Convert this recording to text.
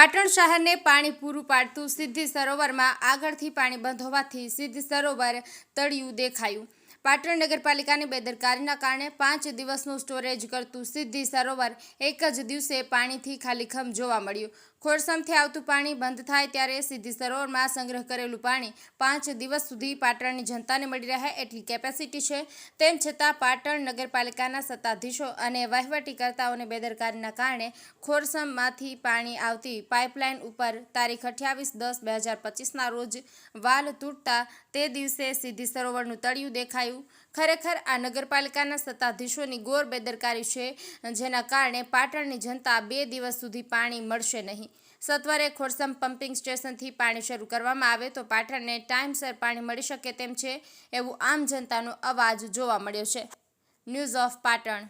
પાટણ શહેરને પાણી પૂરું પાડતું સિદ્ધિ સરોવરમાં આગળથી પાણી બંધ હોવાથી સિદ્ધિ સરોવર તળિયું દેખાયું. પાટણ નગરપાલિકાની બેદરકારીના કારણે પાંચ દિવસનું સ્ટોરેજ કરતું સિદ્ધિ સરોવર એક જ દિવસે પાણીથી ખાલીખમ જોવા મળ્યું. ખોરસમથી આવતું પાણી બંધ થાય ત્યારે સિદ્ધિ સરોવરમાં સંગ્રહ કરેલું પાણી પાંચ દિવસ સુધી પાટણની જનતાને મળી રહે એટલી કેપેસિટી છે. તેમ છતાં પાટણ નગરપાલિકાના સત્તાધીશો અને વહીવટીકર્તાઓને બેદરકારીના કારણે ખોરસમમાંથી પાણી આવતી પાઇપલાઇન ઉપર તારીખ અઠ્યાવીસ દસ બે હજાર પચીસના રોજ વાલ તૂટતા તે દિવસે સિદ્ધિ સરોવરનું તળિયું દેખાયું. ખરેખર આ નગરપાલિકાના સત્તાધીશોની ગોર બેદરકારી છે, જેના કારણે પાટણની જનતા બે દિવસ સુધી પાણી મળશે નહીં. સત્વરે ખોરસમ પમ્પિંગ સ્ટેશનથી પાણી શરૂ કરવામાં આવે તો પાટણને ટાઈમસર પાણી મળી શકે તેમ છે, એવું આમ જનતાનો અવાજ જોવા મળ્યો છે. News of Patan.